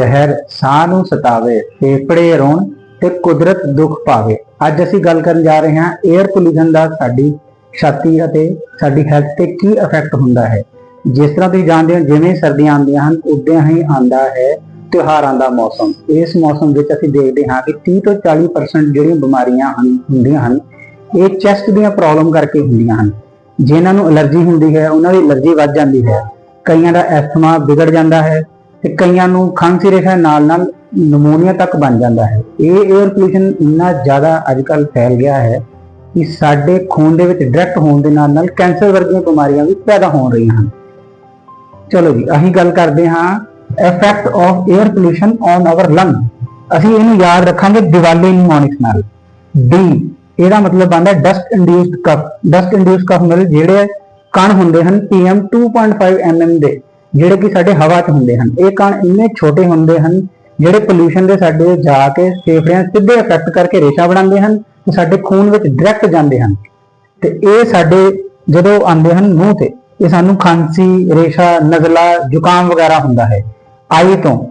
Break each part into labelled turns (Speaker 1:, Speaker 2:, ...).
Speaker 1: ਜ਼ਹਿਰ ਸਾਹ ਨੂੰ ਸਤਾਵੇ, ਫੇਫੜੇ ਰੋਣ ਤੇ ਕੁਦਰਤ ਦੁੱਖ ਪਾਵੇ। ਅੱਜ ਅਸੀਂ ਗੱਲ ਕਰਨ ਜਾ ਰਹੇ ਹਾਂ 에ਅਰ ਪੋਲੂਸ਼ਨ ਦਾ ਸਾਡੀ ਛਾਤੀ ਅਤੇ ਸਾਡੀ ਹੈਲਥ ਤੇ ਕੀ ਇਫੈਕਟ ਹੁੰਦਾ ਹੈ। ਜਿਸ ਤਰ੍ਹਾਂ ਤੁਸੀਂ ਜਾਣਦੇ ਹੋ, ਜਿਵੇਂ ਸਰਦੀਆਂ ਆਉਂਦੀਆਂ ਹਨ, ਉਦੋਂ ਹੀ ਆਉਂਦਾ ਹੈ ਤਿਉਹਾਰਾਂ ਦਾ ਮੌਸਮ। ਇਸ ਮੌਸਮ ਵਿੱਚ ਅਸੀਂ ਦੇਖਦੇ ਹਾਂ ਕਿ 30 ਤੋਂ 40% ਜਿਹੜੀਆਂ ਬਿਮਾਰੀਆਂ ਹਨ, ਹੁੰਦੀਆਂ ਹਨ, ਇਹ ਚੈਸਟ ਦੀਆਂ ਪ੍ਰੋਬਲਮ ਕਰਕੇ ਹੁੰਦੀਆਂ ਹਨ। ਜਿਨ੍ਹਾਂ ਨੂੰ ਅਲਰਜੀ ਹੁੰਦੀ ਹੈ, ਉਹਨਾਂ ਦੀ ਅਲਰਜੀ ਵੱਧ ਜਾਂਦੀ ਹੈ। ਕਈਆਂ ਦਾ ਐਸਥਮਾ ਵਿਗੜ ਜਾਂਦਾ ਹੈ ਤੇ ਕਈਆਂ ਨੂੰ ਖਾਂਸੀ ਰੇਖਾ ਨਾਲ ਨਾਲ ਨਮੋਨੀਆ ਤੱਕ ਬਣ ਜਾਂਦਾ ਹੈ। ਇਹ 에ਅਰ ਪੋਲੂਸ਼ਨ ਇੰਨਾ ਜ਼ਿਆਦਾ ਅੱਜਕੱਲ ਫੈਲ ਗਿਆ ਹੈ ਕਿ ਸਾਡੇ ਖੂਨ ਦੇ ਵਿੱਚ ਡਾਇਰੈਕਟ ਹੋਣ ਦੇ ਨਾਲ ਨਾਲ ਕੈਂਸਰ ਵਰਗੀਆਂ ਬਿਮਾਰੀਆਂ ਵੀ ਪੈਦਾ ਹੋ ਰਹੀਆਂ ਹਨ। ਚਲੋ ਜੀ, ਅਸੀਂ ਗੱਲ ਕਰਦੇ ਹਾਂ effect of air pollution on our lung ਅਸੀਂ ਇਹਨੂੰ ਯਾਦ ਰੱਖਾਂਗੇ ਦੀਵਾਲੀ ਨਿਮੋਨਿਕਸ ਨਾਲ। ਡੀ ਇਹਦਾ ਮਤਲਬ ਆਂਦਾ dust induced cough dust induced cough ਮਤਲਬ ਜਿਹੜੇ ਕਣ ਹੁੰਦੇ ਹਨ PM 2.5 mm ਦੇ। ਜਿਹੜੇ ਕਿ ਸਾਡੇ ਹਵਾ 'ਚ ਹੁੰਦੇ ਹਨ। ਇਹ ਕਣ ਇੰਨੇ ਛੋਟੇ ਹੁੰਦੇ ਹਨ, ਜਿਹੜੇ ਪੋਲੂਸ਼ਨ ਦੇ ਸਾਡੇ ਜਾ ਕੇ ਫੇਫੜਿਆਂ ਸਿੱਧੇ ਇਫੈਕਟ ਕਰਕੇ ਰੇਸ਼ਾ ਬਣਾਉਂਦੇ ਹਨ ਤੇ ਸਾਡੇ ਖੂਨ ਵਿੱਚ ਡਾਇਰੈਕਟ ਜਾਂਦੇ ਹਨ। ਤੇ ਇਹ ਸਾਡੇ ਜਦੋਂ ਆਉਂਦੇ ਹਨ ਮੂੰਹ ਤੇ, ਇਹ ਸਾਨੂੰ ਖਾਂਸੀ, ਰੇਸ਼ਾ, ਨਜ਼ਲਾ, ਜ਼ੁਕਾਮ ਵਗੈਰਾ ਹੁੰਦਾ ਹੈ। ਆਈ ਤੋਂ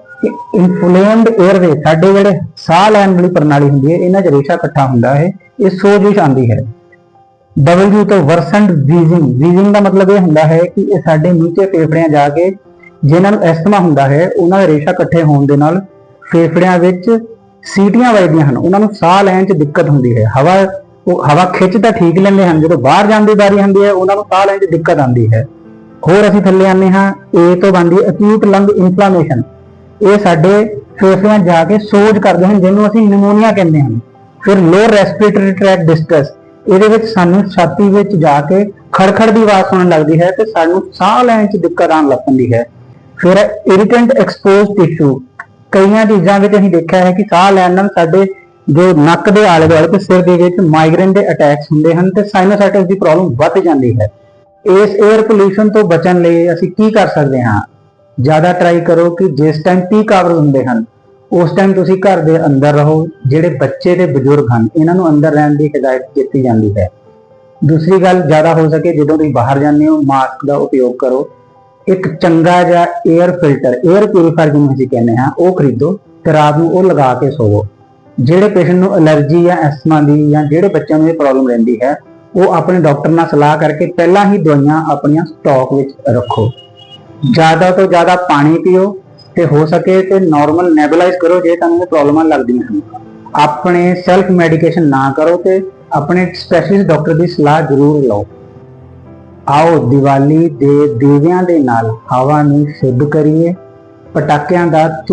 Speaker 1: ਇਨਫਲੂਐਂਡ 에ਅਰਵੇ ਸਾਡੇ ਜਿਹੜੇ ਸਾਹ ਲੈਣ ਵਾਲੀ ਪ੍ਰਣਾਲੀ ਹੁੰਦੀ ਹੈ, ਇਹਨਾਂ 'ਚ ਰੇਸ਼ਾ ਇਕੱਠਾ ਹੁੰਦਾ ਹੈ, ਇਹ ਸੋਜ ਵਿੱਚ ਆਉਂਦੀ ਹੈ। W ਤੋਂ ਵਰਸਨਡ ਵੀਜ਼ਿੰਗ ਵੀਜ਼ਿੰਗ ਦਾ ਮਤਲਬ ਇਹ ਹੁੰਦਾ ਹੈ ਕਿ ਇਹ ਸਾਡੇ ਨੀਚੇ ਫੇਫੜਿਆਂ ਜਾ ਕੇ ਜਿਨ੍ਹਾਂ ਨੂੰ ਐਸਥਮਾ ਹੁੰਦਾ ਹੈ, ਉਹਨਾਂ ਦਾ ਰੇਸ਼ਾ ਇਕੱਠੇ ਹੋਣ ਦੇ ਨਾਲ ਫੇਫੜਿਆਂ ਵਿੱਚ ਸੀਟੀਆਂ ਵੱਜਦੀਆਂ ਹਨ। ਉਹਨਾਂ ਨੂੰ ਸਾਹ ਲੈਣ 'ਚ ਦਿੱਕਤ ਹੁੰਦੀ ਹੈ। ਹਵਾ, ਉਹ ਹਵਾ ਖਿੱਚ ਤਾਂ ਠੀਕ ਲੈਂਦੇ ਹਨ, ਜਦੋਂ ਬਾਹਰ ਜਾਣ ਦੀ ਵਾਰੀ ਹੁੰਦੀ ਹੈ, ਉਹਨਾਂ ਨੂੰ ਸਾਹ ਲੈਣ 'ਚ ਦਿੱਕਤ ਆਉਂਦੀ ਹੈ। ਹੋਰ ਅਸੀਂ ਥੱਲੇ ਆਨੇ ਹਾਂ, A ਤੋਂ ਬਣਦੀ ਅਕਿਊਟ ਲੰਗ ਇਨਫਲੇਮੇਸ਼ਨ ਇਹ ਸਾਡੇ ਫੇਫੜਿਆਂ ਜਾ ਕੇ ਸੋਜ ਕਰਦੇ ਹਨ, ਜਿਹਨੂੰ ਅਸੀਂ ਨਿਮੋਨੀਆ ਕਹਿੰਦੇ ਹਾਂ ਫਿਰ ਲੋਅਰ ਰੈਸਪੀਰੇਟਰੀ ਟ੍ਰੈਕ ਡਿਸਟ੍ਰੈਸ ਇਹਦੇ ਵਿੱਚ ਸਾਨੂੰ ਛਾਤੀ ਵਿੱਚ ਜਾ ਕੇ ਖੜਖੜ ਦੀ ਆਵਾਜ਼ ਸੁਣਨ ਲੱਗਦੀ ਹੈ ਤੇ ਸਾਨੂੰ ਸਾਹ ਲੈਣ 'ਚ ਦਿੱਕਤ ਆਉਣ ਲੱਗ ਪੈਂਦੀ ਹੈ। ਫਿਰ ਇਰੀਟੈਂਟ ਐਕਸਪੋਜ਼ ਟਿਸ਼ੂ ਕਈਆਂ ਚੀਜ਼ਾਂ ਵਿੱਚ ਅਸੀਂ ਦੇਖਿਆ ਹੈ ਕਿ ਸਾਹ ਲੈਣ ਨਾਲ ਸਾਡੇ ਜੋ ਨੱਕ ਦੇ ਆਲੇ ਦੁਆਲੇ ਤੇ ਸਿਰ ਦੇ ਵਿੱਚ ਮਾਈਗ੍ਰੇਨ ਦੇ ਅਟੈਕਸ ਹੁੰਦੇ ਹਨ ਤੇ ਸਾਈਨੋਸਾਈਟਿਸ ਦੀ ਪ੍ਰੋਬਲਮ ਵੱਧ ਜਾਂਦੀ ਹੈ। ਇਸ 에ਅਰ ਪੋਲੂਸ਼ਨ ਤੋਂ ਬਚਣ ਲਈ ਅਸੀਂ ਕੀ ਕਰ ਸਕਦੇ ਹਾਂ? ਜ਼ਿਆਦਾ ਟਰਾਈ ਕਰੋ ਕਿ ਜਿਸ ਟਾਈਮ ਪੀਕ ਆਵਰਸ ਹੁੰਦੇ ਹਨ ਉਸ ਟਾਈਮ ਤੁਸੀਂ ਘਰ ਦੇ ਅੰਦਰ ਰਹੋ, ਜਿਹੜੇ ਬੱਚੇ ਤੇ ਬਜ਼ੁਰਗ ਹਨ, ਇਹਨਾਂ ਨੂੰ ਅੰਦਰ ਰਹਿਣ ਦੀ ਹਦਾਇਤ ਕੀਤੀ ਜਾਂਦੀ ਹੈ। ਦੂਸਰੀ ਗੱਲ ਜ਼ਿਆਦਾ ਹੋ ਸਕੇ ਜਦੋਂ ਤੁਸੀਂ ਬਾਹਰ ਜਾਂਦੇ ਹੋ ਮਾਸਕ ਦਾ ਉਪਯੋਗ ਕਰੋ। ਇੱਕ ਚੰਗਾ ਜਿਹਾ 에ਅਰ ਫਿਲਟਰ 에ਅਰ ਪਿਊਰੀਫਾਇਰ ਜਿਹਨੂੰ ਅਸੀਂ ਕਹਿੰਦੇ ਹਾਂ, ਉਹ ਖਰੀਦੋ ਤੇ ਰਾਤ ਨੂੰ ਉਹ ਲਗਾ ਕੇ ਸੋਵੋ। ਜਿਹੜੇ ਪੇਸ਼ੈਂਟ ਨੂੰ ਅਲਰਜੀ ਜਾਂ ਐਸਥਮਾ ਦੀ ਜਾਂ ਜਿਹੜੇ ਬੱਚਿਆਂ ਨੂੰ ਇਹ ਪ੍ਰੋਬਲਮ ਰਹਿੰਦੀ ਹੈ, ਉਹ ਆਪਣੇ ਡਾਕਟਰ ਨਾਲ ਸਲਾਹ ਕਰਕੇ ਪਹਿਲਾਂ ਹੀ ਦਵਾਈਆਂ ਆਪਣੀਆਂ ਸਟਾਕ ਵਿੱਚ ਰੱਖੋ। ਜ਼ਿਆਦਾ ਤੋਂ ਜ਼ਿਆਦਾ ਪਾਣੀ ਪੀਓ ਤੇ ਹੋ ਸਕੇ ਤੇ ਨਾਰਮਲ ਨੈਬੂਲਾਈਜ਼ ਕਰੋ, ਜੇ ਤੁਹਾਨੂੰ ਪ੍ਰੋਬਲਮਾਂ ਲੱਗਦੀਆਂ ਹਨ। ਆਪਣੇ ਸੈਲਫ ਮੈਡੀਕੇਸ਼ਨ ਨਾ ਕਰੋ ਤੇ ਆਪਣੇ ਸਪੈਸ਼ਲਿਸਟ ਡਾਕਟਰ ਦੀ ਸਲਾਹ ਜ਼ਰੂਰ ਲਓ। ਆਓ ਦੀਵਾਲੀ ਦੇ ਦੀਵਿਆਂ ਦੇ ਨਾਲ ਹਵਾ ਨੂੰ ਸ਼ੁੱਧ ਕਰੀਏ, ਪਟਾਕਿਆਂ ਦਾ